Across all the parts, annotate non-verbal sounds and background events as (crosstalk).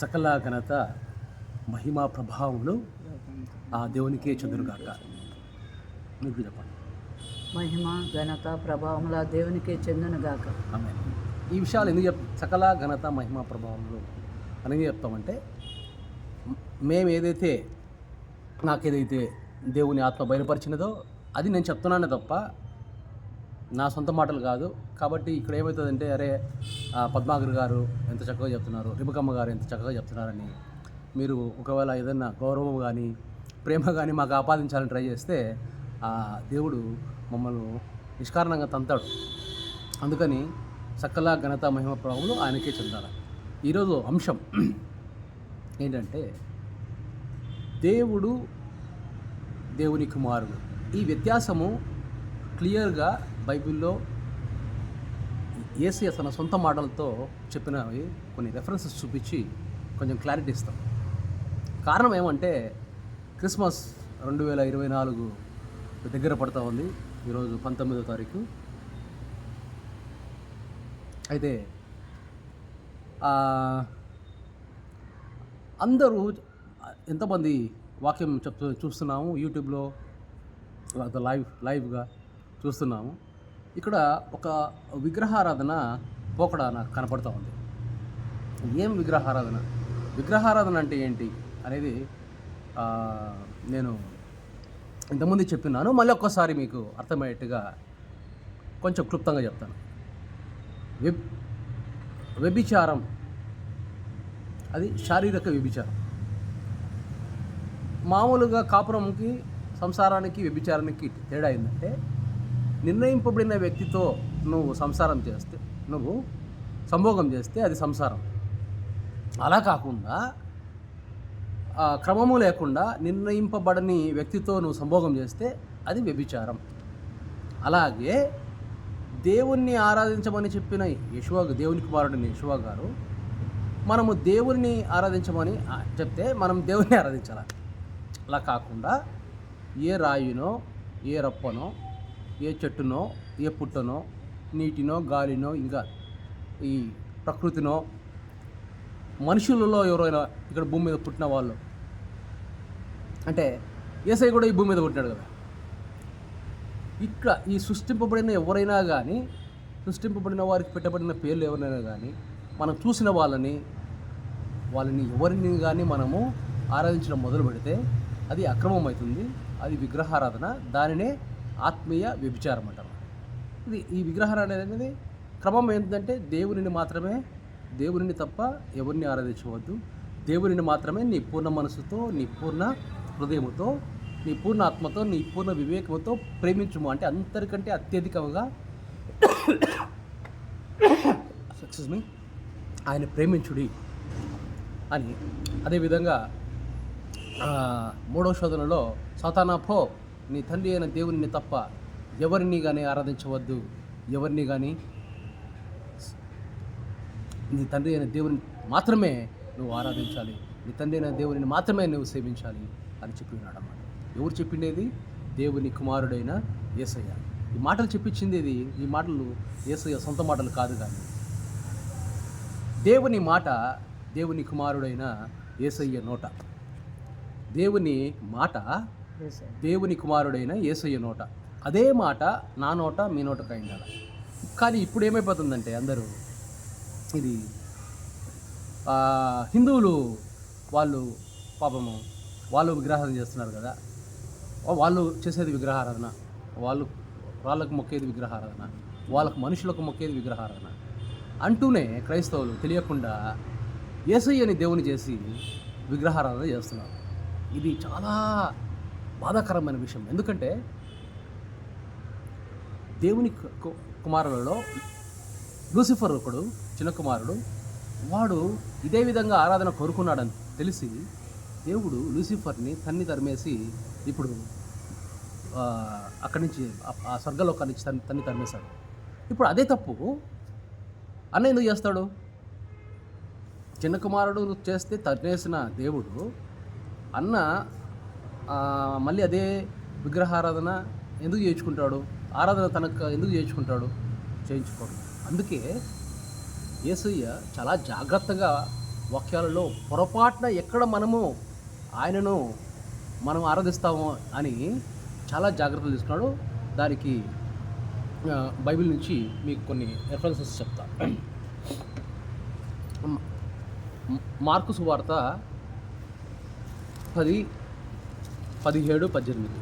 సకల ఘనత మహిమా ప్రభావములు ఆ దేవునికే చంద్రుగాక మీకు చెప్పండి. మహిమ ఘనత ప్రభావముల దేవునికే చెందునుగాక. ఈ విషయాలు ఎందుకు చెప్ సకల ఘనత మహిమా ప్రభావములు అని ఎందుకు చెప్తామంటే మేము ఏదైతే నాకేదైతే దేవుని ఆత్మ బయలుపరిచినదో అది నేను చెప్తున్నానే తప్ప నా సొంత మాటలు కాదు. కాబట్టి ఇక్కడ ఏమవుతుందంటే అరే పద్మాగర్ గారు ఎంత చక్కగా చెప్తున్నారు రిబకమ్మ గారు ఎంత చక్కగా చెప్తున్నారని మీరు ఒకవేళ ఏదన్నా గౌరవం కానీ ప్రేమ కానీ మాకు ఆపాదించాలని ట్రై చేస్తే ఆ దేవుడు మమ్మల్ని నిష్కారణంగా తంతాడు. అందుకని సకల ఘనత మహిమ ప్రభావములు ఆయనకే చెందాలి. ఈరోజు అంశం ఏంటంటే దేవుడు దేవుని కుమారుడు. ఈ వ్యత్యాసము క్లియర్గా బైబిల్లో ఏసీ తన సొంత మాటలతో చెప్పినవి కొన్ని రెఫరెన్సెస్ చూపించి కొంచెం క్లారిటీ ఇస్తాం. కారణం ఏమంటే క్రిస్మస్ రెండు వేల ఇరవై నాలుగు దగ్గర పడుతూ ఉంది ఈరోజు పంతొమ్మిదో తారీఖు. అయితే అందరూ ఎంతమంది వాక్యం చెప్తూ చూస్తున్నాము యూట్యూబ్లో లైవ్ లైవ్గా చూస్తున్నాము. ఇక్కడ ఒక విగ్రహారాధన పోకడ నాకు కనపడుతూ ఉంది. ఏం విగ్రహారాధన? విగ్రహారాధన అంటే ఏంటి అనేది నేను ఇంతకుముందు చెప్పినాను. మళ్ళీ ఒక్కసారి మీకు అర్థమయ్యేట్టుగా కొంచెం క్లుప్తంగా చెప్తాను. వెబ్ వ్యభిచారం. అది శారీరక వ్యభిచారం. మామూలుగా కాపురంకి సంసారానికి వ్యభిచారానికి తేడా ఏంటంటే నిర్ణయింపబడిన వ్యక్తితో నువ్వు సంసారం చేస్తే నువ్వు సంభోగం చేస్తే అది సంసారం. అలా కాకుండా క్రమము లేకుండా నిర్ణయింపబడని వ్యక్తితో నువ్వు సంభోగం చేస్తే అది వ్యభిచారం. అలాగే దేవుణ్ణి ఆరాధించమని చెప్పిన యశువ దేవుని కుమారుడిని యశువ గారు మనము దేవుణ్ణి ఆరాధించమని చెప్తే మనం దేవుణ్ణి ఆరాధించాలి? అలా కాకుండా ఏ రాయినో ఏ రప్పనో ఏ చెట్టునో ఏ పుట్టనో నీటినో గాలినో ఇంకా ఈ ప్రకృతినో మనుషులలో ఎవరైనా ఇక్కడ భూమి మీద పుట్టిన వాళ్ళు అంటే ఏసై కూడా ఈ భూమి మీద పుట్టినాడు కదా. ఇక్కడ ఈ సృష్టింపబడిన ఎవరైనా కానీ సృష్టింపబడిన వారికి పెట్టబడిన పేర్లు ఎవరైనా కానీ మనం చూసిన వాళ్ళని వాళ్ళని ఎవరిని కానీ మనము ఆరాధించడం మొదలు పెడితే అది అక్రమం అవుతుంది అది విగ్రహారాధన దానినే ఆత్మీయ వ్యభిచారం అంటారు. ఇది ఈ విగ్రహారాధన అనేది క్రమం ఏంటంటే దేవునిని మాత్రమే దేవునిని తప్ప ఎవరిని ఆరాధించవద్దు. దేవునిని మాత్రమే నీ పూర్ణ మనసుతో నీ పూర్ణ హృదయముతో నీ పూర్ణ ఆత్మతో నీ పూర్ణ వివేకముతో ప్రేమించుము. అంటే అందరికంటే అత్యధికంగా సక్సెస్ మీ ఆయన ప్రేమించుడి అని. అదేవిధంగా మూడవ మూడో శోధనలో సాతానా నీ తండ్రి అయిన దేవుని తప్ప ఎవరిని కానీ ఆరాధించవద్దు. ఎవరిని కానీ నీ తండ్రి అయిన దేవుని మాత్రమే నువ్వు ఆరాధించాలి. నీ తండ్రి అయిన దేవుని మాత్రమే నువ్వు సేవించాలి అని చెప్పి ఉన్నాడు అన్నమాట. ఎవరు చెప్పిండేది? దేవుని కుమారుడైన యేసయ్య ఈ మాటలు చెప్పించింది ఈ మాటలు యేసయ్య సొంత మాటలు కాదు కానీ. దేవుని మాట దేవుని కుమారుడైన యేసయ్య నోట. దేవుని మాట దేవుని కుమారుడైన యేసయ్య నోట. అదే మాట నా నోట మీ నోట కైండాల కానీ ఇప్పుడు ఏమైపోతుందంటే అందరూ ఇది హిందువులు వాళ్ళు పాపము వాళ్ళు విగ్రహారాధన చేస్తున్నారు కదా. వాళ్ళు చేసేది విగ్రహారాధన వాళ్ళు వాళ్ళకు మొక్కేది విగ్రహారాధన వాళ్ళకు మనుషులకు మొక్కేది విగ్రహారాధన అంటూనే క్రైస్తవులు తెలియకుండా ఏసయ్యని దేవుని చేసి విగ్రహారాధన చేస్తున్నారు. ఇది చాలా బాధాకరమైన విషయం. ఎందుకంటే దేవుని కు- కుమారులలో లూసిఫర్ ఒకడు చిన్న కుమారుడు వాడు ఇదే విధంగా ఆరాధన కోరుకున్నాడని తెలిసి దేవుడు లూసిఫర్ని తన్ని తరిమేసి ఇప్పుడు అక్కడి నుంచి ఆ- ఆ నుంచి తన్ని తన్ని తరిమేశాడు. ఇప్పుడు అదే తప్పు అన్న ఎందుకు చేస్తాడు? చిన్న కుమారుడు చేస్తే తరిమేసిన దేవుడు అన్న మళ్ళీ అదే విగ్రహారాధన ఎందుకు చేయించుకుంటాడు? ఆరాధన తనకు ఎందుకు చేయించుకుంటాడు? చేయించుకోడు. అందుకే యేసయ్య చాలా జాగ్రత్తగా వాక్యాలలో పొరపాటున ఎక్కడ మనము ఆయనను మనం ఆరాధిస్తామో అని చాలా జాగ్రత్తలు తీసుకున్నాడు. దానికి బైబిల్ నుంచి మీకు కొన్ని రెఫరెన్సెస్ చెప్తా. మార్కు సువార్త పది పదిహేడు పద్దెనిమిది.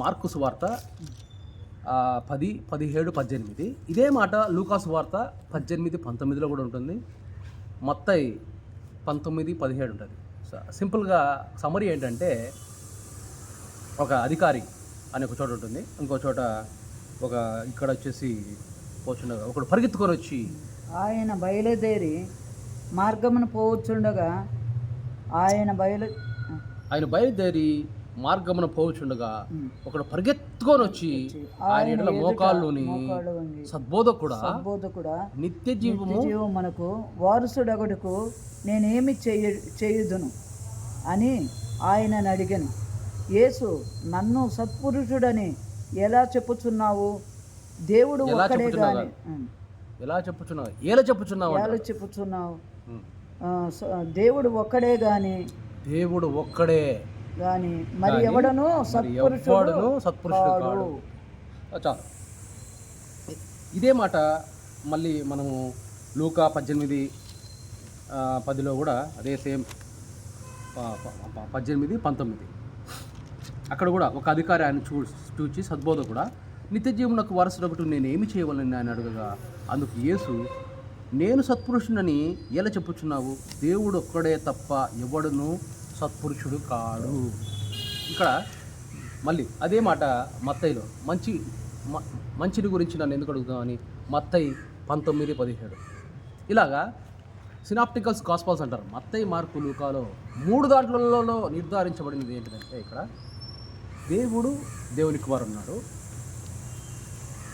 మార్కు సువార్త పది పదిహేడు పద్దెనిమిది. ఇదే మాట లూకాసు వార్త పద్దెనిమిది పంతొమ్మిదిలో కూడా ఉంటుంది. మొత్తం పంతొమ్మిది పదిహేడు ఉంటుంది. సింపుల్గా సమరీ ఏంటంటే ఒక అధికారి అనే ఒక చోట ఉంటుంది ఇంకో చోట ఒక ఇక్కడ వచ్చేసి పోచుండగా ఒకడు పరిగెత్తుకొని వచ్చి ఆయన బయలుదేరి మార్గమును పోవచ్చుండగా ఆయన బయలు ఆయన బయలుదేరి మార్గమున పోవచ్చుండగా. ఒకడు పరిగెత్తుకొని వచ్చి ఆయన ఎడల మోకాళ్ళుని సద్బోధకుడా బోధకుడా నిత్య జీవము జీవం మనకు వారసుడగడుకు నేనేమి చేయ చేయుదును అని ఆయనను అడిగాను యేసు నన్ను సత్పురుషుడని ఎలా చెప్పుచున్నావు? దేవుడు ఒక్కడే ఉమ్. ఎలా చెప్పుచున్నావు? ఎలా చెప్పుచున్నావు. ఎలా చెప్పుచున్నావు? దేవుడు ఒక్కడే గాని. దేవుడు ఒక్కడే గాని. మరి ఎవడను? సత్పురుషుడు సత్పురుషుడు కాడు. చాలు. ఇదే మాట మళ్ళీ మనము లూకా పద్దెనిమిది పదిలో కూడా అదే సేమ్ పద్దెనిమిది పంతొమ్మిది. అక్కడ కూడా ఒక అధికారి ఆయన చూ చూచి సద్బోధ కూడా నిత్య జీవనకు వారసుడొకటి నేను ఏమి చేయవలని ఆయన అడగగా అందుకు యేసు నేను సత్పురుషుడని ఎలా చెప్పుచున్నావు? దేవుడు ఒక్కడే తప్ప ఎవడును సత్పురుషుడు కాడు. ఇక్కడ మళ్ళీ అదే మాట మత్తయిలో మంచి మ- మంచిని గురించి నన్ను ఎందుకు అడుగుతామని మత్తయ్య పంతొమ్మిది పదిహేడు. ఇలాగా సినాప్టికల్స్ కాస్పాల్స్ అంటారు. మత్తయి మార్కు లూకాలో మూడు దాంట్లలో నిర్ధారించబడినది ఏంటంటే ఇక్కడ దేవుడు దేవునికి వారు ఉన్నాడు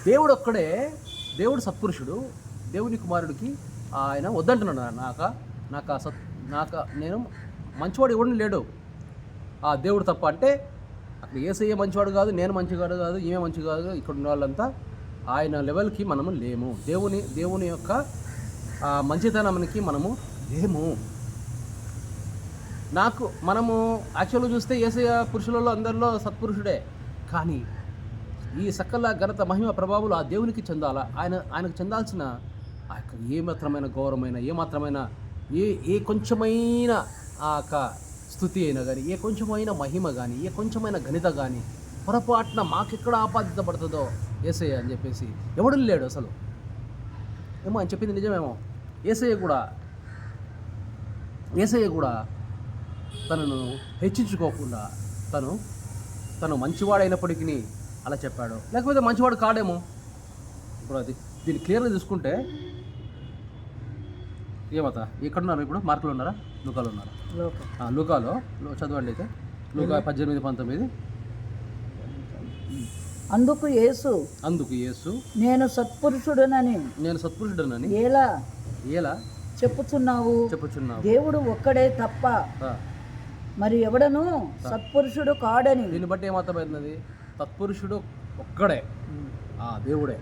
దేవుడు ఒక్కడే దేవుడు సత్పురుషుడు దేవుని కుమారుడికి ఆయన వద్దంటున్నాడు నాక నాకు సత్ నాక నేను మంచివాడు ఎవడు లేడు. ఆ దేవుడు తప్ప అంటే అక్కడ ఏసయ్య మంచివాడు కాదు నేను మంచివాడు కాదు ఈమె మంచి కాదు ఇక్కడ ఉన్న వాళ్ళంతా ఆయన లెవెల్కి మనము లేము. దేవుని దేవుని యొక్క మంచితనానికి మనము లేము. నాకు మనము యాక్చువల్గా చూస్తే ఏసయ్య పురుషులలో అందరిలో సత్పురుషుడే. కానీ ఈ సకల ఘనత మహిమ ప్రభావాలు ఆ దేవునికి చెందాలా? ఆయన ఆయనకు చెందాల్సిన ఆ యొక్క ఏ మాత్రమైన గౌరవమైన ఏ మాత్రమైన ఏ ఏ కొంచెమైన ఆ యొక్క స్థుతి అయినా కానీ ఏ కొంచెమైన మహిమ కానీ ఏ కొంచెమైన గణిత కానీ పొరపాటున మాకెక్కడ ఆపాదితపడుతుందో ఏసయ్య అని చెప్పేసి ఎవడు లేడు అసలు. ఏమో అని చెప్పింది నిజమేమో. ఏసయ్య కూడా ఏసయ్య కూడా తనను హెచ్చించుకోకుండా తను తను మంచివాడైనప్పటికీ అలా చెప్పాడు. లేకపోతే మంచివాడు కాడేమో? ఇప్పుడు అది దీన్ని క్లియర్గా చూసుకుంటే ఏమత? ఎక్కడున్నారు ఇప్పుడు? మార్కులు ఉన్నారా? లూకాలో ఉన్నారా? లూకాలో. చదవండి అయితే. లూకా పద్దెనిమిది పంతొమ్మిది. అందుకు యేసు. అందుకు యేసు. నేను సత్పురుషుడనని. నేను సత్పురుషుడనని. ఎలా? ఎలా? చెప్పుచున్నావు. చెప్పుచున్నావు. దేవుడు ఒక్కడే తప్ప. మరి ఎవడను? సత్పురుషుడు కాడని. దీన్ని బట్టి ఏమర్థమైంది తత్పురుషుడు ఒక్కడే. ఆ దేవుడే.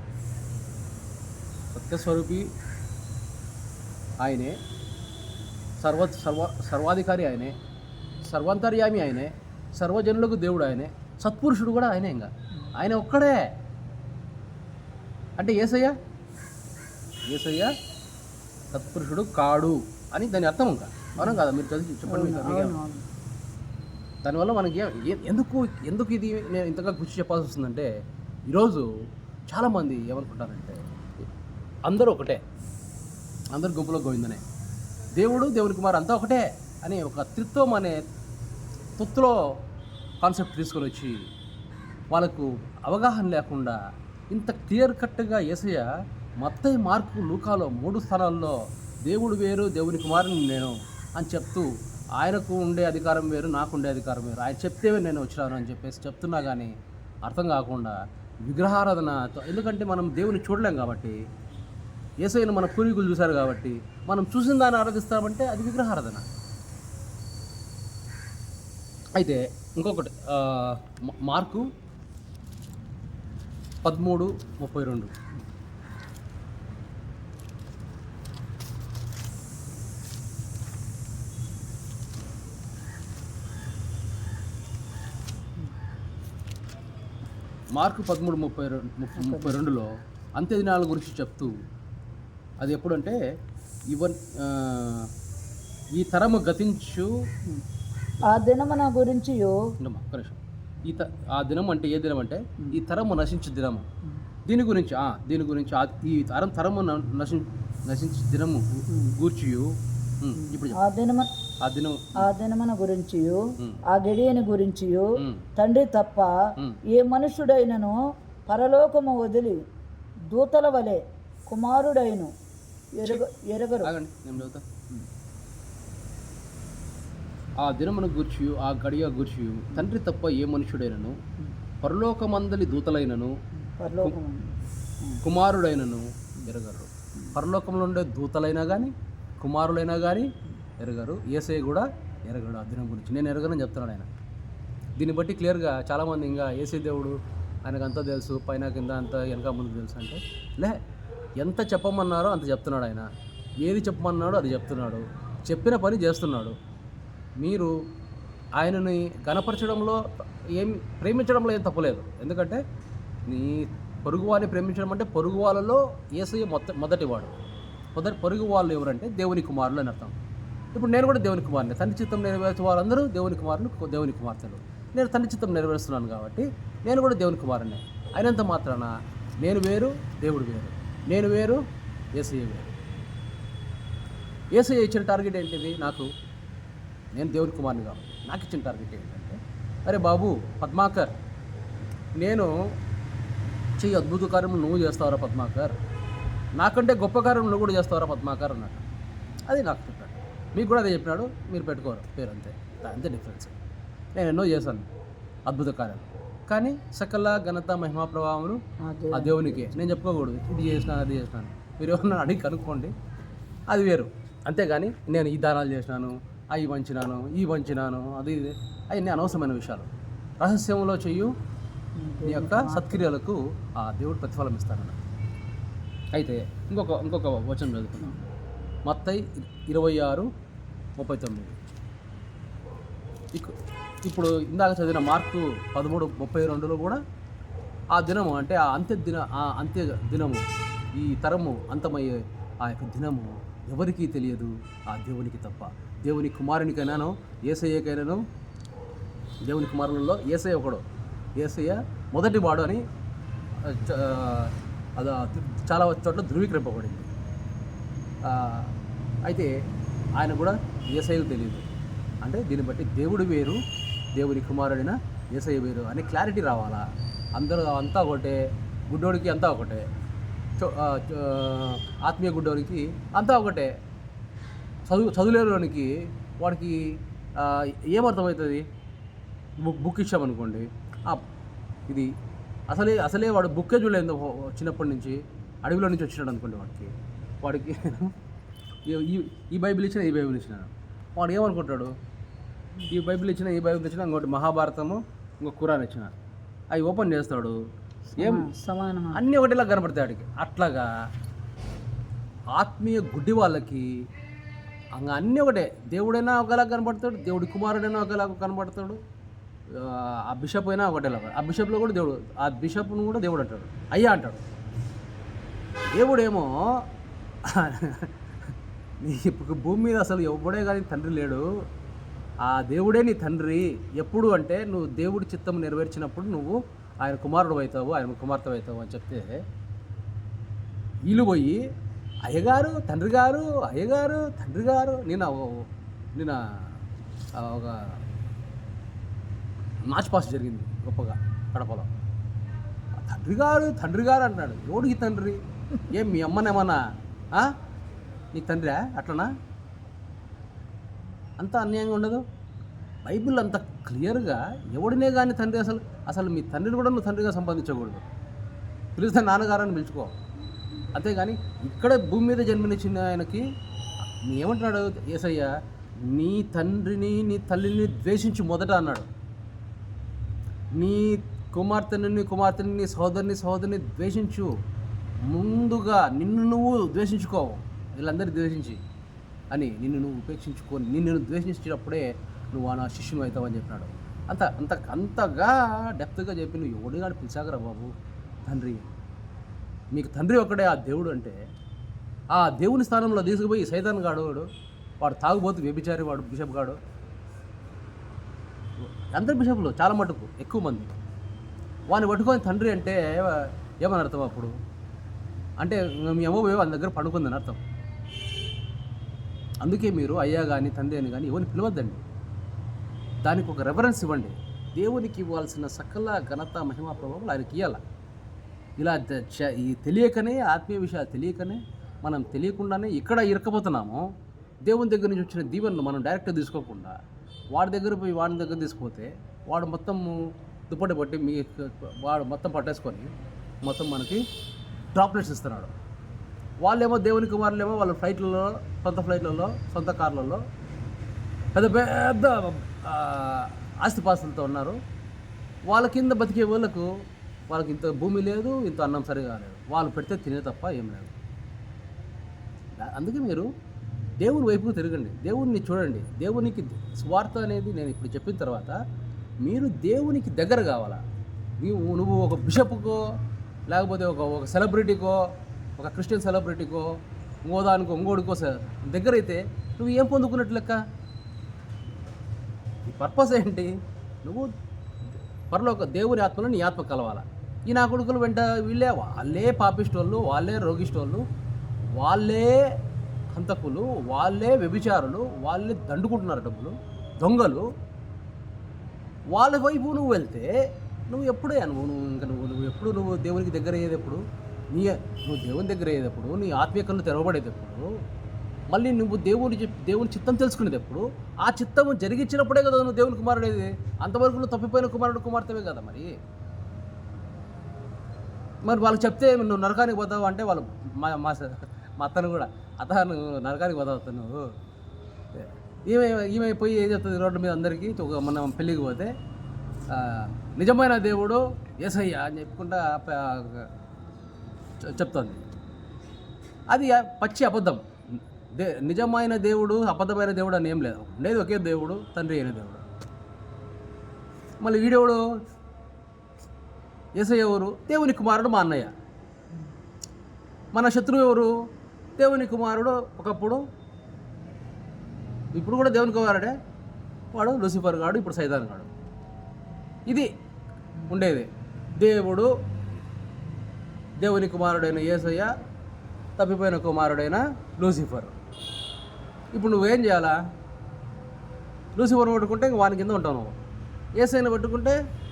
సత్యస్వరూపి ఆయనే. సర్వ సర్వ సర్వాధికారి ఆయనే. సర్వాంతర్యామి ఆయనే. సర్వజనులకు దేవుడు ఆయనే. సత్పురుషుడు కూడా ఆయనే ఇంకా. ఆయన ఒక్కడే. అంటే ఏసయ్య? ఏసయ్య సత్పురుషుడు కాడు అని దాని అర్థం ఇంకా. అవునా కదా? మీరు చదివి చెప్పండి మీకు మీకేం- అవును, అవును. దానివల్ల మనకి ఏ- ఎందుకు ఎందుకు ఇది నేను ఇంతగా గుర్తు చెప్పాల్సి వస్తుందంటే ఈరోజు చాలామంది ఏమనుకుంటారంటే అందరూ ఒకటే. అందరు గుంపులో గోవిందనే. దేవుడు దేవుని కుమార్ అంతా ఒకటే అని ఒక త్రిత్వం అనే తొత్తులో కాన్సెప్ట్ తీసుకొని వచ్చి వాళ్ళకు అవగాహన లేకుండా ఇంత క్లియర్ కట్గా ఏసయ్య మత్తయి మార్కు లూకాలో మూడు స్థానాల్లో దేవుడు వేరు దేవుని కుమారుని నేను అని చెప్తూ ఆయనకు ఉండే అధికారం వేరు నాకు ఉండే అధికారం వేరు. ఆయన చెప్తే నేను వచ్చినాను అని చెప్పేసి చెప్తున్నా కానీ అర్థం కాకుండా విగ్రహారాధన ఎందుకంటే మనం దేవుని చూడలేం కాబట్టి ఏసైన మన పూర్వీకులు చూశారు కాబట్టి మనం చూసిన దాన్ని ఆరాధిస్తామంటే అది విగ్రహారాధన. అయితే ఇంకొకటి మార్కు పదమూడు ముప్పై రెండు. మార్కు పదమూడు ముప్పై రెండు ముప్పై- ముప్పై రెండులో అంత్య దినాల గురించి చెప్తూ అది ఎప్పుడంటే ఇవన్ ఈ తరము గతించు. ఆ దినమున గురించి ఈ త ఆ దినం అంటే ఏ దినం అంటే ఈ తరము నశించే దినము. దీని గురించి ఆ, దీని గురించి ఈ తరం తరము నశి నశించే దినము గూర్చియు. ఉమ్, ఇప్పుడు. ఆ దినమ ఆ దినం ఆ దినమున గురించి ఆ గడియని గురించి తండ్రి తప్ప. ఏ మనుషుడైనను పరలోకము వదిలి దూతల వలె కుమారుడైను ఎరగ ఎరగరు. ఆ దినమును గూర్చియు ఆ గడియ గూర్చియు తండ్రి తప్ప ఏ మనుషుడైనను పరలోకమందలి దూతలైనను కుమారుడైనను ఎరగరు. పరలోకంలో ఉండే దూతలైనా కానీ కుమారులైనా కానీ ఎరగరు. ఏసఐ కూడా ఎరగడు. ఆ దినం గురించి నేను ఎరగనని చెప్తున్నాడు ఆయన. దీన్ని బట్టి క్లియర్గా చాలామంది ఇంకా ఏసీ దేవుడు ఆయనకు అంతా తెలుసు పైన కింద అంతా వెనక ముందు తెలుసు అంటే లే ఎంత చెప్పమన్నారో అంత చెప్తున్నాడు ఆయన. ఏది చెప్పమన్నాడో అది చెప్తున్నాడు. చెప్పిన పని చేస్తున్నాడు. మీరు ఆయనని గణపరచడంలో ఏం ప్రేమించడంలో ఏం తప్పులేదు ఎందుకంటే నీ పొరుగు వాళ్ళని ప్రేమించడం అంటే పొరుగు వాళ్ళలో ఏసయ్య మొత్త మొదటివాడు. మొదటి పొరుగు వాళ్ళు ఎవరంటే దేవుని కుమారులు అని అర్థం. ఇప్పుడు నేను కూడా దేవుని కుమారుని. తండ్రి చిత్తం నెరవేర్చే వారందరూ దేవుని కుమారులు దేవుని కుమార్తెలు. నేను తండ్రి చిత్తం నెరవేరుస్తున్నాను కాబట్టి నేను కూడా దేవుని కుమారుని. అయినంత మాత్రాన నేను వేరు దేవుడు వేరు. నేను వేరు ఏసయ్య వేరు. ఏసయ్య ఇచ్చిన టార్గెట్ ఏంటిది? నాకు నేను దేవుని కుమారుని కాబట్టి. నాకు ఇచ్చిన టార్గెట్ ఏంటంటే అరే బాబు పద్మాకర్ నేను చెయ్యి అద్భుత కార్యం నువ్వు చేస్తావరా పద్మాకర్? నాకంటే గొప్ప కార్యం నువ్వు కూడా చేస్తావరా పద్మాకర్? అన్నాడు. అది నాకు చెప్పాడు. మీకు కూడా అదే చెప్పినాడు మీరు పెట్టుకోరు. పేరు అంతే. అంతే డిఫరెన్స్ నేను ఎన్నో చేశాను. అద్భుత కార్యాలు. కానీ సకల ఘనత మహిమా ప్రభావములు ఆ దేవునికి. నేను చెప్పుకోకూడదు. ఇది చేసినాను అది చేసినాను మీరు ఎవరన్నా అడిగి కనుక్కోండి. అది వేరు. అంతేగాని నేను ఈ దానాలు చేసినాను అవి వంచినాను ఈ వంచినాను అది ఇది. అవన్నీ అనవసరమైన విషయాలు. రహస్యంలో చెయ్యు. నీ యొక్క సత్క్రియలకు ఆ దేవుడు ప్రతిఫలం ఇస్తానన్న అయితే ఇంకొక ఇంకొక వచనం చదువుకున్నాం మొత్తై ఇరవై ఆరు ముప్పై తొమ్మిది. ఇప్పుడు ఇందాక చదివిన మార్కు పదమూడు ముప్పై రెండులో కూడా ఆ దినము అంటే ఆ అంత్య దిన ఆ అంత్య దినము ఈ తరము అంతమయ్యే ఆ యొక్క దినము ఎవరికీ తెలియదు? ఆ దేవునికి తప్ప. దేవుని కుమారునికైనాను ఏసయ్యకైనాను దేవుని కుమారులలో ఏసయ్య ఒకడు. ఏసయ్య మొదటి వాడు అని అది చాలా చోట్ల ధృవీకరింపబడింది. అయితే ఆయన కూడా ఏసయ్యకు తెలియదు. అంటే దీన్ని బట్టి దేవుడు వేరు దేవుని కుమారుడైన ఏసై వేరు అనే క్లారిటీ రావాలా? అందరూ అంతా ఒకటే గుడ్డోడికి అంతా ఒకటే ఆత్మీయ గుడ్డోడికి అంతా ఒకటే. చదువు చదువులేనివానికి వాడికి ఏమర్థమవుతుంది? బుక్ బుక్ ఇచ్చామనుకోండి ఇది అసలే అసలే వాడు బుక్కే చూడలేదు చిన్నప్పటి నుంచి అడవిలో నుంచి వచ్చినాడు అనుకోండి వాడికి. వాడికి ఈ- బైబిల్ ఇచ్చిన ఈ బైబిల్ ఇచ్చినాను వాడు ఏమనుకుంటాడు? ఈ బైబిల్ ఇచ్చిన ఈ బైబిల్ ఇచ్చిన ఇంకోటి మహాభారతము ఇంకో ఖురాన్ ఇచ్చిన. అవి ఓపెన్ చేస్తాడు. ఏం? సమానం అన్నీ ఒకటిలా కనపడతాయి వాడికి అట్లాగా ఆత్మీయ గుడ్డి వాళ్ళకి అంగ అన్నీ ఒకటే. దేవుడైనా ఒకలా కనపడతాడు దేవుడి కుమారుడైనా ఒకలా కనపడతాడు. ఆ, బిషప్ అయినా ఒకటేలాగా ఆ బిషప్లో కూడా దేవుడు ఆ బిషప్ను కూడా దేవుడు అంటాడు. అయ్యా అంటాడు. దేవుడేమో నీ ఇప్పుడు భూమి మీద అసలు ఎవడే కానీ తండ్రి లేడు. ఆ దేవుడే నీ తండ్రి. ఎప్పుడు అంటే నువ్వు దేవుడి చిత్తం నెరవేర్చినప్పుడు నువ్వు ఆయన కుమారుడు అవుతావు ఆయన కుమార్తె అవుతావు అని చెప్తే వీళ్ళు పోయి అయ్యగారు తండ్రి గారు అయ్యగారు తండ్రి గారు నేను నేను నిన్న ఒక మార్చ్ పాస్ జరిగింది గొప్పగా కడపలో. ఆ తండ్రి గారు తండ్రి గారు అంటున్నాడు ఎవడికి తండ్రి? ఏం మీ అమ్మనేమన్నా నీ నీకు తండ్రా? అట్లనా? అంత అన్యాయంగా ఉండదు? బైబిల్ అంత క్లియర్గా ఎవడినే కానీ తండ్రి అసలు అసలు మీ తండ్రిని కూడా నువ్వు తండ్రిగా సంపాదించకూడదు. పిలిస్తే నాన్నగారని పిలుచుకో. అంతేగాని ఇక్కడ భూమి మీద జన్మనిచ్చిన ఆయనకి ఏమంటున్నాడు ఏసయ్య నీ తండ్రిని నీ తల్లిని ద్వేషించి మొదట అన్నాడు. నీ కుమార్తెని నీ కుమార్తెని నీ సహోదరుని సహోదరిని ద్వేషించు. ముందుగా నిన్ను నువ్వు ద్వేషించుకో. వీళ్ళందరినీ ద్వేషించి. అని నిన్ను నువ్వు ఉపేక్షించుకొని నిన్ను ద్వేషించేటప్పుడే ద్వేషించినప్పుడే నువ్వు ఆ నా శిష్యుని అవుతావని చెప్పినాడు. అంత అంత అంతగా డెప్త్గా చెప్పి నువ్వు ఎవడిగాడు పిలిచాకరా బాబు? తండ్రి. మీకు తండ్రి ఒక్కడే ఆ దేవుడు అంటే ఆ దేవుని స్థానంలో తీసుకుపోయి సైతాన్ గాడు వాడు వాడు తాగుబోతు వ్యభిచారి వాడు బిషప్ గాడు. అందరు బిషపులు చాలా మటుకు ఎక్కువ మంది. వాడిని పట్టుకొని తండ్రి అంటే ఏమని అర్థం అప్పుడు? అంటే మీ అమ్మ పోయి వాళ్ళ దగ్గర పడుకుందని అర్థం. అందుకే మీరు అయ్యా కానీ తండ్రి అని కానీ ఎవరిని పిలవద్దండి. దానికి ఒక రెఫరెన్స్ ఇవ్వండి. దేవునికి ఇవ్వాల్సిన సకల ఘనత మహిమా ప్రభావం ఆయనకి ఇవ్వాల ఇలా చ- ఈ తెలియకనే ఆత్మీయ విషయాలు తెలియకనే మనం తెలియకుండానే ఇక్కడ ఇరకపోతున్నాము దేవుని దగ్గర నుంచి వచ్చిన దీవెనలు మనం డైరెక్ట్గా తీసుకోకుండా వాడి దగ్గర పోయి వాడి దగ్గర తీసుకుపోతే వాడు మొత్తం దుప్పటి పట్టి మీ వాడు మొత్తం పట్టేసుకొని మొత్తం మనకి డ్రాప్లెట్స్ ఇస్తున్నాడు. వాళ్ళేమో దేవుని కుమారులేమో వాళ్ళ ఫ్లైట్లలో సొంత ఫ్లైట్లలో సొంత కార్లలో పెద్ద పెద్ద ఆస్తిపాస్తులతో ఉన్నారు. వాళ్ళ కింద బతికే వాళ్ళకు వాళ్ళకి ఇంత భూమి లేదు ఇంత అన్నం సరిగా లేదు. వాళ్ళు పెడితే తినే తప్ప ఏం లేదు. అందుకే మీరు దేవుని వైపుకు తిరగండి. దేవుణ్ణి చూడండి. దేవునికి స్వార్థ అనేది నేను ఇప్పుడు చెప్పిన తర్వాత మీరు దేవునికి దగ్గర కావాలా? నీవు నువ్వు ఒక బిషప్కో లేకపోతే ఒక ఒక సెలబ్రిటీకో ఒక క్రిస్టియన్ సెలబ్రిటీకో ఇంకోదానికో ఇంకోడికో స- దగ్గర అయితే నువ్వు ఏం పొందుకున్నట్టు లెక్క? ఈ పర్పస్ ఏంటి? నువ్వు పరలోక దేవుని ఆత్మలో నీ ఆత్మ కలవాలా? ఈ నా కొడుకులు వెంట వీళ్ళే వాళ్ళే పాపిస్టోళ్ళు వాళ్ళే రోగిస్టోళ్ళు వాళ్ళే హంతకులు వాళ్ళే వ్యభిచారులు వాళ్ళే దండుకుంటున్నారు డబ్బులు దొంగలు. వాళ్ళ వైపు నువ్వు వెళ్తే నువ్వు ఎప్పుడే నువ్వు నువ్వు ఇంకా నువ్వు నువ్వు ఎప్పుడు నువ్వు దేవునికి దగ్గర అయ్యేది ఎప్పుడు? నీ నువ్వు దేవుని దగ్గర అయ్యేటప్పుడు నీ ఆత్మీయ తెరవబడేటప్పుడు తెరవబడేది ఎప్పుడు? మళ్ళీ నువ్వు దేవుని దేవుని చిత్తం తెలుసుకునేది ఎప్పుడు? ఆ చిత్తం జరిగించినప్పుడే కదా నువ్వు దేవుని కుమారుడేది. అంతవరకు నువ్వు తప్పిపోయిన కుమారుడు కుమార్తెవే కదా మరి? మరి వాళ్ళకి చెప్తే నువ్వు నరకానికి పోతావు అంటే వాళ్ళు మా మా స- మా అత్తను కూడా అత్త నువ్వు నరకానికి పోతావు నువ్వు. ఈమె ఈమె పోయి ఏం చెప్తుంది రోడ్డు మీద అందరికీ? మన మనం పెళ్ళికి పోతే నిజమైన దేవుడు ఏసయ్య అని చెప్పుకుంటా చెప్తుంది చెప్తోంది. అది పచ్చి అబద్ధం. దే నిజమైన దేవుడు అబద్ధమైన దేవుడు అని ఏం లేదు. లేదు ఒకే దేవుడు తండ్రి అయిన దేవుడు. మళ్ళీ వీడెవడు ఏసయ్య ఎవరు? దేవుని కుమారుడు మా అన్నయ్య. మన శత్రువు ఎవరు? దేవుని కుమారుడు ఒకప్పుడు ఇప్పుడు కూడా దేవుని కుమారుడే. వాడు లూసిఫర్ గాడు ఇప్పుడు సైతాన్ గాడు. ఇది ఉండేది. దేవుడు దేవుని కుమారుడైన యేసయ్య తప్పిపోయిన కుమారుడైన లూసిఫర్. ఇప్పుడు నువ్వేం చేయాలా? లూసిఫర్ పట్టుకుంటే ఇంక వాని కింద ఉంటావు నువ్వు. ఏసైని పట్టుకుంటే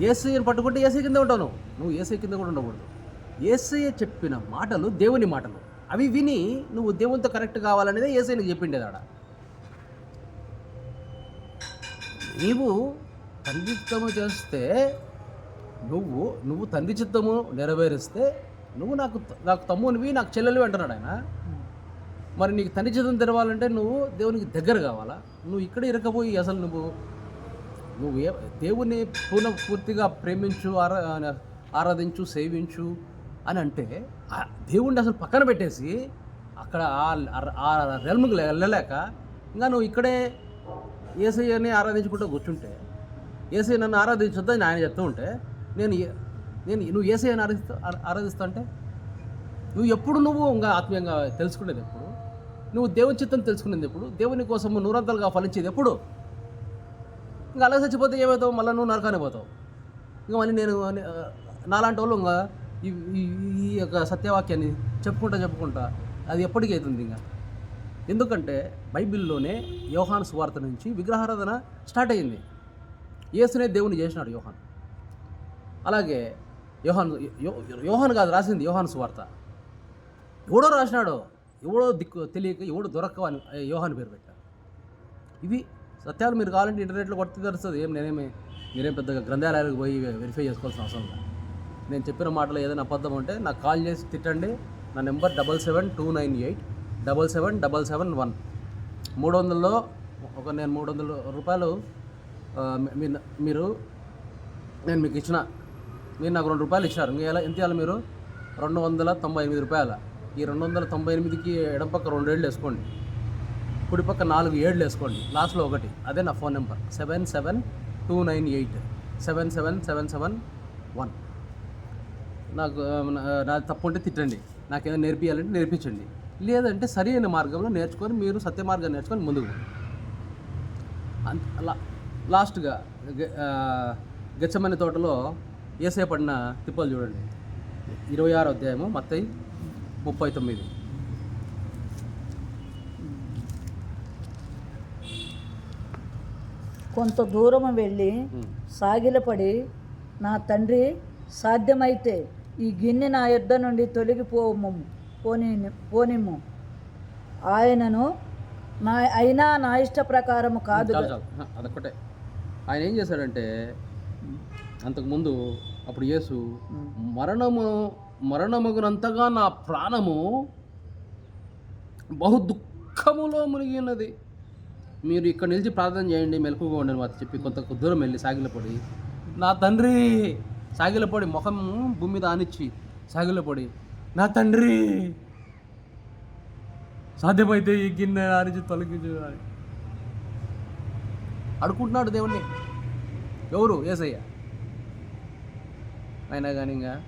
ఏసైని పట్టుకుంటే ఏసై కింద ఉంటావు నువ్వు. నువ్వు ఏసై కింద కూడా ఉండకూడదు. ఏసయ్య చెప్పిన మాటలు దేవుని మాటలు. అవి విని నువ్వు దేవునితో కరెక్ట్ కావాలనేదే ఏసై నీకు చెప్పిండేది నీవు తండ్రి చిత్తము చేస్తే నువ్వు నువ్వు తండ్రి చిత్తము నెరవేరిస్తే నువ్వు నాకు నాకు తమ్మునివి నాకు చెల్లెలు అంటున్నాడు ఆయన. మరి నీకు తండ్రి చిత్తం తెరవాలంటే నువ్వు దేవునికి దగ్గర కావాలా? నువ్వు ఇక్కడ ఇరకపోయి అసలు నువ్వు నువ్వు ఏ దేవుని పూర్ణ పూర్తిగా ప్రేమించు ఆరా ఆరాధించు సేవించు అని అంటే దేవుణ్ణి అసలు పక్కన పెట్టేసి అక్కడ ఆ- ఆ రెల్మ్కి వెళ్ళలేక ఇంకా నువ్వు ఇక్కడే ఏసయ్యని ఆరాధించుకుంటూ కూర్చుంటే ఏసీ నన్ను ఆరాధించొద్దని ఆయన చెప్తూ ఉంటే నేను నేను నువ్వు ఏసయ్యని ఆరాధిస్తా ఆరాధిస్తా అంటే నువ్వు ఎప్పుడు నువ్వు ఇంకా ఆత్మీయంగా తెలుసుకునేది ఎప్పుడు? నువ్వు దేవుని చిత్తం తెలుసుకునేది ఎప్పుడు? దేవుని కోసం నూరంతలుగా ఫలించేది ఎప్పుడు? ఇంకా అలా చచ్చిపోతే ఏమవుతావు? మళ్ళీ నువ్వు నరకానే పోతావు. ఇంకా మళ్ళీ నేను నాలాంటి వాళ్ళు ఇంకా ఈ ఈ- ఈ యొక్క సత్యవాక్యాన్ని చెప్పుకుంటా చెప్పుకుంటా అది ఎప్పటికీ అవుతుంది ఇంకా. ఎందుకంటే బైబిల్లోనే యోహాను సువార్త నుంచి విగ్రహారాధన స్టార్ట్ అయింది. యేసునే దేవుని చేసినాడు యోహాన్. అలాగే యోహాన్ యో- యోహాన్ కాదు రాసింది యోహాన్ సువార్త. ఎవడో రాసినాడో ఎవడో దిక్కు తెలియక ఎవడో దొరక్క యోహాన్ పేరు పెట్టారు ఇవి సత్యాలు మీరు కావాలంటే ఇంటర్నెట్లో కొట్టి తెలుస్తుంది. ఏం నేనేమి మీరేం పెద్దగా గ్రంథాలయాలకు పోయి వెరిఫై చేసుకోవాల్సిన అవసరం లేదు. నేను చెప్పిన మాటలో ఏదైనా అబద్ధం ఉంటే నాకు కాల్ చేసి తిట్టండి. నా number double seven two nine eight double seven double seven one. మూడు వందల్లో ఒక నేను మూడు వందల రూపాయలు మీరు నేను మీకు ఇచ్చిన మీరు నాకు రెండు రూపాయలు ఇచ్చారు. ఇంకా ఎలా ఎంత ఇవ్వాలి మీరు? రెండు వందల తొంభై ఎనిమిది రూపాయల. ఈ రెండు వందల తొంభై ఎనిమిదికి ఎడం పక్క రెండు ఏళ్ళు వేసుకోండి. కుడి పక్క నాలుగు ఏళ్ళు వేసుకోండి. లాస్ట్లో ఒకటి. అదే నా phone number. Seven seven two nine eight. Seven seven seven seven one. నాకు నా- తప్పు ఉంటే తిట్టండి. నాకేమైనా నేర్పించాలంటే నేర్పించండి. లేదంటే సరైన మార్గంలో నేర్చుకొని మీరు సత్య మార్గం నేర్చుకొని ముందుకు అలా. లాస్ట్గా గెచ్చమని తోటలో ఏసే పడిన తిప్పలు చూడండి. ఇరవై ఆరో అధ్యాయము మత్తయి ముప్పై తొమ్మిది. కొంత దూరం వెళ్ళి. సాగిలపడి నా తండ్రి సాధ్యమైతే ఈ గిన్నె నా యొద్ద నుండి తొలగిపోము పోని పోనిమ్ము. ఆయనను నా అయినా నా ఇష్ట ప్రకారము కాదు అదొక్కటే. ఆయన ఏం చేశాడంటే అంతకుముందు అప్పుడు యేసు మరణము మరణమగునంతగా నా ప్రాణము బహు దుఃఖములో మునిగి ఉన్నది మీరు ఇక్కడ నిలిచి ప్రార్థన చేయండి మెలకుగా ఉండని మాట చెప్పి కొంత దూరం వెళ్ళి సాగిలపడి. నా తండ్రి సాగిలపడి ముఖం భూమి మీద ఆనిచ్చి సాగిలపడి నా తండ్రి సాధ్యమైతే ఈ గిన్నె ఆనిచి తొలగించు అడుకుంటున్నాడు దేవుణ్ణి. ఎవరు? ఏసయ్య. అయినా కానీ ఇంకా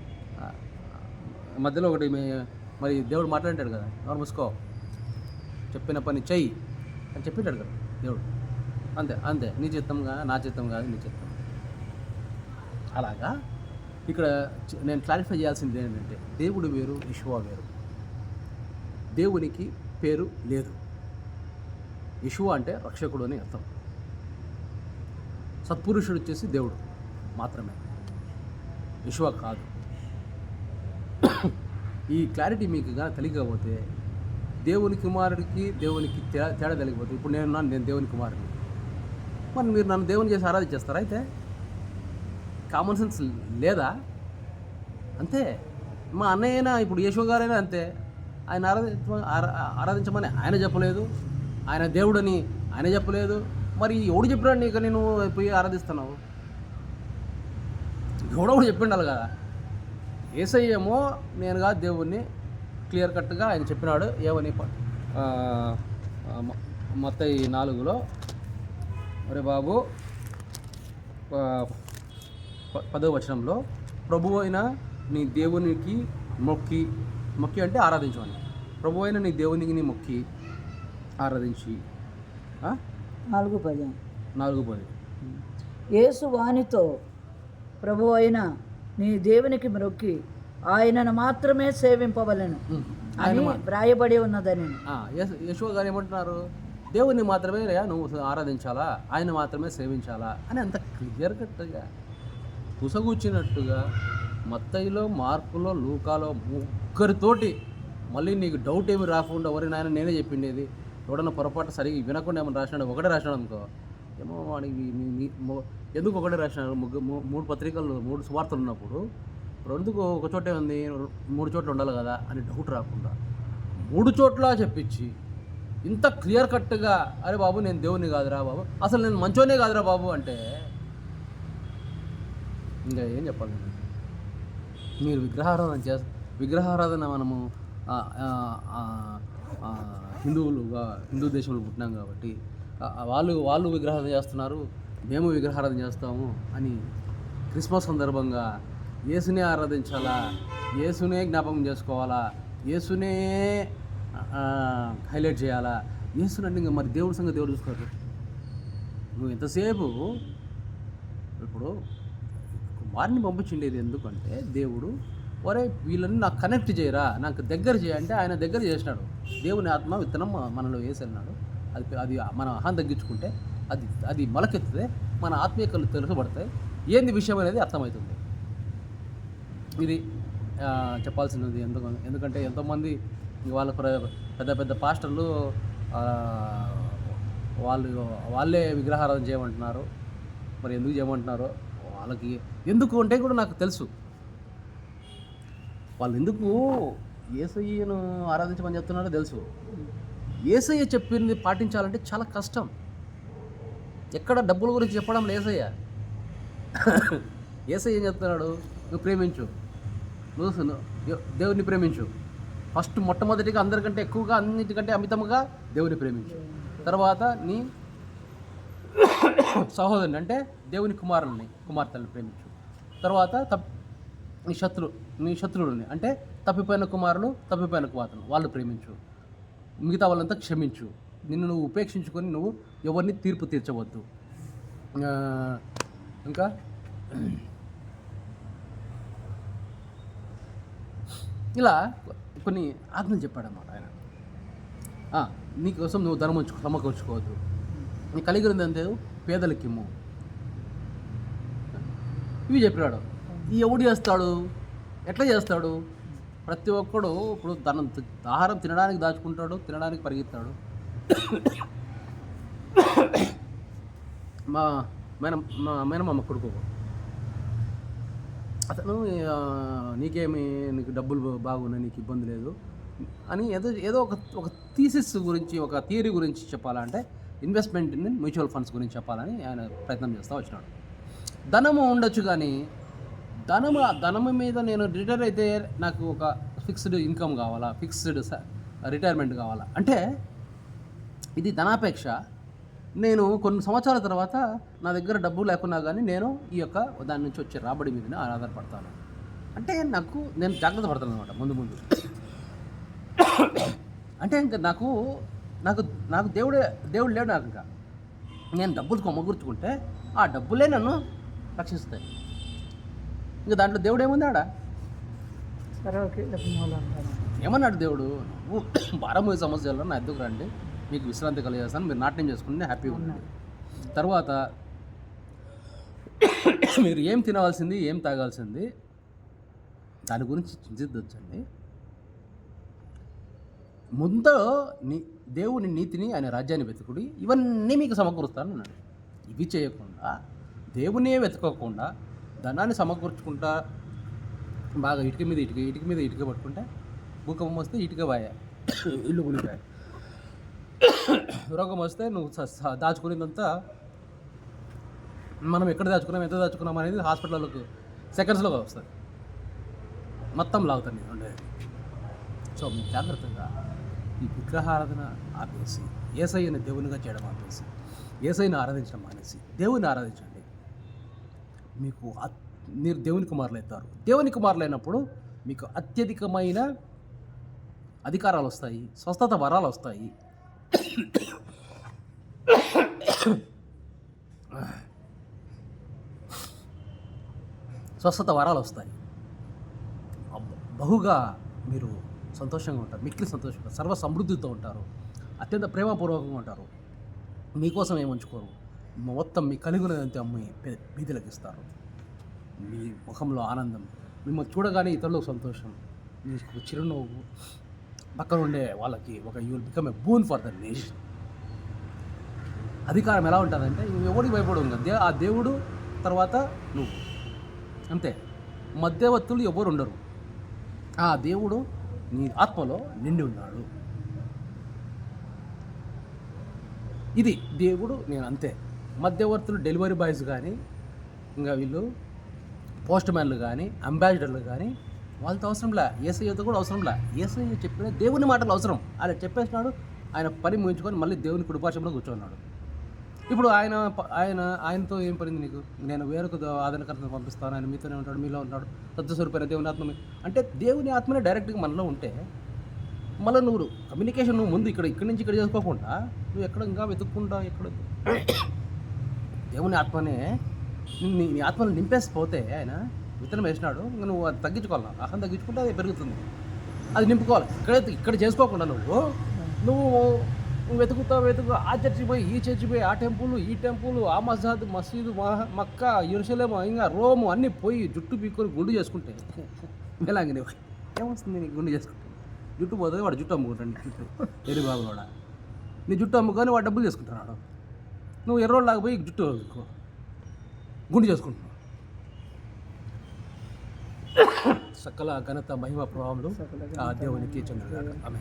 మధ్యలో ఒకటి మరి దేవుడు మాట్లాడాడు కదా ఎవరు మూసుకో. చెప్పిన పని చెయ్యి అని చెప్పాడు కదా దేవుడు. అంతే అంతే. నీ చిత్తం కాదు నా చిత్తం కాదు నీ చిత్తం అలాగా? ఇక్కడ నేను క్లారిఫై చేయాల్సింది ఏంటంటే దేవుడు వేరు ఇషువా వేరు. దేవునికి పేరు లేదు. ఇషువా అంటే రక్షకుడు అని అర్థం. సత్పురుషుడు వచ్చేసి దేవుడు. మాత్రమే. విశ్వ కాదు. ఈ క్లారిటీ మీకు కానీ తెలియకపోతే దేవుని కుమారుడికి దేవునికి తేడా తేడా తెలియకపోతే ఇప్పుడు నేను ఉన్నాను నేను దేవుని కుమారుడిని. మరి మీరు నన్ను దేవుని చేసి ఆరాధించేస్తారా అయితే? కామన్ సెన్స్ లేదా? అంతే. మా అన్నయ్యైనా ఇప్పుడు యశో గారైనా అంతే. ఆయన ఆరాధించ ఆరా- ఆరాధించమని ఆయన చెప్పలేదు. ఆయన దేవుడని ఆయన చెప్పలేదు. మరి ఎవడు చెప్పినాడు నీకు నేను పోయి ఆరాధిస్తున్నావు? ఎవడో ఒకడు చెప్పిండాలి కదా. ఏసయ్యేమో నేను కాదు దేవుణ్ణి క్లియర్ కట్గా ఆయన చెప్పినాడు ఏమని మొత్త ఈ నాలుగులో మరి బాబు ప- పదవ వచనంలో ప్రభు అయిన నీ దేవునికి మొక్కి మొక్కి అంటే ఆరాధించమని. ప్రభు అయిన నీ దేవునికి నీ మొక్కి ఆరాధించి. నాలుగు పది. నాలుగు పది. యేసు వానితో ప్రభు అయిన నీ దేవునికి మ్రొక్కి ఆయనను మాత్రమే సేవింపవలెను. అని వ్రాయబడి ఉన్నదని. యశ్- గారు ఏమంటున్నారు? దేవుణ్ణి మాత్రమే నువ్వు ఆరాధించాలా? ఆయన మాత్రమే సేవించాలా? అని అంత క్లియర్ కట్గా కుసగూర్చినట్టుగా మత్తయిలో మార్కులో లూకాలో ముగ్గురితోటి మళ్ళీ నీకు డౌట్ ఏమి రాకుండా నాయన నేనే చెప్పిండేది. ఎవడన్నా పొరపాటు సరిగ్గా వినకుండా ఏమైనా రాసినాడు ఒకటే రాసినాడు అనుకో. ఏమో వాడికి మీ- ఎందుకు ఒకటే రాసినాడు? ముగ్గు మూడు పత్రికలు మూడు సువార్తలు ఉన్నప్పుడు రెండుకు ఒక చోటే ఉంది మూడు చోట్ల ఉండాలి కదా అని డౌట్ రాకుండా మూడు చోట్ల చెప్పించి ఇంత క్లియర్ కట్గా అరే బాబు నేను దేవుని కాదురా బాబు అసలు నేను మంచోనే కాదురా బాబు అంటే ఇంకా ఏం చెప్పాలి మీరు విగ్రహారాధన చేస్త విగ్రహారాధన మనము హిందువులుగా హిందూ దేశంలో పుట్టినాం కాబట్టి వాళ్ళు వాళ్ళు విగ్రహారాధన చేస్తున్నారు మేము విగ్రహారాధన చేస్తాము అని క్రిస్మస్ సందర్భంగా యేసునే ఆరాధించాలా? యేసునే జ్ఞాపకం చేసుకోవాలా? యేసునే హైలైట్ చేయాలా? యేసుని అంటే ఇంకా మరి దేవుడి సంగతి దేవుడు చూసుకోరు నువ్వు ఎంతసేపు ఇప్పుడు వారిని పంపించిండేది ఎందుకంటే దేవుడు ఒరే వీళ్ళని నాకు కనెక్ట్ చేయరా? నాకు దగ్గర చేయంటే ఆయన దగ్గర చేసినాడు. దేవుని ఆత్మ విత్తనం మనలో మనలో వేసన్నాడు. అది అది మన అహం తగ్గించుకుంటే అది అది మొలకెత్తితే మన ఆత్మీయ కళ్ళు తెలుసబడతాయి ఏంది విషయం అనేది అర్థమవుతుంది. ఇది చెప్పాల్సినది ఎందుకు ఎందుకంటే ఎంతోమంది వాళ్ళ ప్ర- పెద్ద పెద్ద పాస్టర్లు వాళ్ళు వాళ్ళే విగ్రహారాధన చేయమంటున్నారు. మరి ఎందుకు చేయమంటున్నారో వాళ్ళకి ఎందుకు అంటే కూడా నాకు తెలుసు. వాళ్ళు ఎందుకు ఏసయ్యను ఆరాధించమని చెప్తున్నారో తెలుసు. ఏసయ్య చెప్పింది పాటించాలంటే చాలా కష్టం. ఎక్కడ డబ్బుల గురించి చెప్పడం లేసయ్య ఏసయ్య. ఏం చెప్తున్నాడు? నువ్వు ప్రేమించు. నువ్వు దేవుడిని ప్రేమించు. ఫస్ట్ మొట్టమొదటిగా అందరికంటే ఎక్కువగా అన్నిటికంటే అమితముగా దేవుని ప్రేమించు. తర్వాత నీ సహోదరుని అంటే దేవుని కుమారుల్ని కుమార్తెల్ని ప్రేమించు. తర్వాత తప్ నీ శత్రు నీ శత్రువుని అంటే తప్పిపోయిన కుమారులు తప్పిపోయిన కుమార్తెను వాళ్ళు ప్రేమించు. మిగతా వాళ్ళంతా క్షమించు. నిన్ను నువ్వు ఉపేక్షించుకొని నువ్వు ఎవరిని తీర్పు తీర్చవద్దు. ఇంకా? ఇలా కొన్ని ఆజ్ఞలు చెప్పాడన్నమాట ఆయన. నీకోసం నువ్వు ధర్మం సమకూర్చుకోవద్దు నీ కలిగి అంతే పేదలకిమ్ము. ఇవి చెప్పినాడు. ఈ ఎవడు చేస్తాడు? ఎట్లా చేస్తాడు? ప్రతి ఒక్కడు ఇప్పుడు ధనం ఆహారం తినడానికి దాచుకుంటాడు తినడానికి పరిగెత్తాడు. మా మేన మా మేనమామ కొడుకు. అతను నీకేమి నీకు డబ్బులు బాగున్నాయి నీకు ఇబ్బంది లేదు అని ఏదో ఏదో ఒక ఒక థీసిస్ గురించి ఒక థియరీ గురించి చెప్పాలంటే ఇన్వెస్ట్మెంట్ ఇన్ మ్యూచువల్ ఫండ్స్ గురించి చెప్పాలని ఆయన ప్రయత్నం చేస్తూ వచ్చినాడు. ధనము ఉండొచ్చు కానీ ధనము ధనము మీద నేను రిటైర్ అయితే నాకు ఒక ఫిక్స్డ్ ఇన్కమ్ కావాలా? ఫిక్స్డ్ రిటైర్మెంట్ కావాలా? అంటే ఇది ధనాపేక్ష. నేను కొన్ని సంవత్సరాల తర్వాత నా దగ్గర డబ్బు లేకున్నా కానీ నేను ఈ యొక్క దాని నుంచి వచ్చే రాబడి మీదనే ఆధారపడతాను. అంటే నాకు నేను జాగ్రత్త పడతాను అనమాట ముందు ముందు. అంటే ఇంకా నాకు నాకు నాకు దేవుడే దేవుడు లేడు నాకు ఇంకా. నేను డబ్బులు కొమ్మగూర్చుకుంటే ఆ డబ్బులే నన్ను రక్షిస్తాయి. ఇంకా దాంట్లో దేవుడు ఏముంది ఆడ సర్వకీలకు మూలం అంటారు ఏమన్నాడు దేవుడు? నువ్వు (coughs) భారమోయ సమస్యల్లో నా ఎద్దుకు రండి. మీకు విశ్రాంతి కలిగేస్తాను. మీరు నాట్యం చేసుకుంటే హ్యాపీగా ఉండండి. తర్వాత (coughs) మీరు ఏం తినవలసింది ఏం తాగాల్సింది దాని గురించి చింతించండి ముందు నీ దేవుని నీతిని ఆయన రాజ్యాన్ని వెతుకుడి. ఇవన్నీ మీకు సమకూరుస్తాను అన్నాడు ఇవి చేయకుండా దేవునే వెతకకుండా ధనాన్ని సమకూర్చుకుంటా బాగా ఇటుక మీద ఇటుక ఇటుక మీద ఇటుక పట్టుకుంటే భూకంపం వస్తే ఇటుక బాయ ఇల్లు కూలిపోయాయి రోగం వస్తే నువ్వు స- దాచుకునేదంతా మనం ఎక్కడ దాచుకున్నాం ఎంత దాచుకున్నాం అనేది హాస్పిటల్లోకి సెకండ్స్లో వస్తుంది మొత్తం లాగుతుంది ఉండేది సో జాగ్రత్తగా ఈ విగ్రహారాధన ఆపేసి ఏసయ్యని దేవునిగా చేయడం ఆపేసి ఏసైని ఆరాధించడం మానేసి దేవుని ఆరాధించడం. మీకు అత్- మీరు దేవుని కుమారులు అవుతారు దేవుని కుమారులు అయినప్పుడు మీకు అత్యధికమైన అధికారాలు వస్తాయి స్వస్థత వరాలు వస్తాయి స్వస్థత వరాలు వస్తాయి బహుగా మీరు సంతోషంగా ఉంటారు మిక్కిలి సంతోషంగా సర్వ సమృద్ధితో ఉంటారు అత్యంత ప్రేమపూర్వకంగా ఉంటారు. మీకోసం ఏమి ఉంచుకోరు? మొత్తం మీ కలిగినదంతా అమ్మి పే- ఇస్తారు మీ ముఖంలో ఆనందం. మిమ్మల్ని చూడగానే ఇతరులకు సంతోషం. మీకు చిరునవ్వు పక్కన ఉండే వాళ్ళకి ఒక you become a boon for the nation అధికారం ఎలా ఉంటుందంటే ఎవడికి ఎవరికి భయపడవు దే ఆ దేవుడు తర్వాత నువ్వు. అంతే. మధ్యవర్తులు ఎవరు ఉండరు. ఆ దేవుడు నీ ఆత్మలో నిండి ఉన్నాడు. ఇది దేవుడు నేను అంతే. మధ్యవర్తులు డెలివరీ బాయ్స్ కానీ ఇంకా వీళ్ళు పోస్ట్ మ్యాన్లు కానీ అంబాసిడర్లు కానీ వాళ్ళతో అవసరంలా ఏసయ్యతో కూడా అవసరంలా ఏసయ్య చెప్పిన దేవుని మాటలు అవసరం. ఆయన చెప్పేసినాడు ఆయన పని ముగించుకొని మళ్ళీ దేవుని కుటుంబాశంలో కూర్చున్నాడు. ఇప్పుడు ఆయన ఆయన ఆయనతో ఏం పడింది నీకు? నేను వేరొక ఆదరణకర్తను పంపిస్తాను. ఆయన మీతోనే ఉంటాడు మీలో ఉంటాడు సత్యస్వరూపైన దేవుని ఆత్మ అంటే దేవుని ఆత్మనే డైరెక్ట్గా మనలో ఉంటే మళ్ళీ నువ్వు కమ్యూనికేషన్ నువ్వు ముందు ఇక్కడ ఇక్కడి నుంచి ఇక్కడ చేసుకోకుండా నువ్వు ఎక్కడ ఇంకా వెతుక్కుంటా ఎక్కడ దేవుని ఆత్మనే నీ నీ ఆత్మను నింపేసిపోతే ఆయన విత్తనం వేసినాడు ఇంకా నువ్వు అది తగ్గించుకోవాలి? అహం తగ్గించుకుంటే అది పెరుగుతుంది. అది నింపుకోవాలి. ఇక్కడైతే ఇక్కడ చేసుకోకుండా నువ్వు నువ్వు నువ్వు వెతుకుతా వెతుకు. ఆ చర్చి పోయి ఈ చర్చి పోయి ఆ టెంపుల్ ఈ టెంపుల్ ఆ మసాద్ మసీదు మక్క యూరుసలేము ఇంకా రోము అన్నీ పోయి జుట్టు పీక్కొని గుండు చేసుకుంటే (laughs) ఎలాగ నీవు ఏమొస్తుంది నీకు గుండు చేసుకుంటే? జుట్టు పోతుంది వాడు జుట్టు అమ్ముకుంటాడు. జుట్టు. ఎరి బాబు కూడా. నీ జుట్టు అమ్ముకొని వాడు డబ్బులు చేసుకుంటున్నాడు నువ్వు ఎర్రోళ్ళలాగా పోయి జుట్టు గుండు చేసుకుంటున్నావు. సకల ఘనత మహిమ ప్రభావంలో ఆ దేవునికి చెందుగాక ఆమె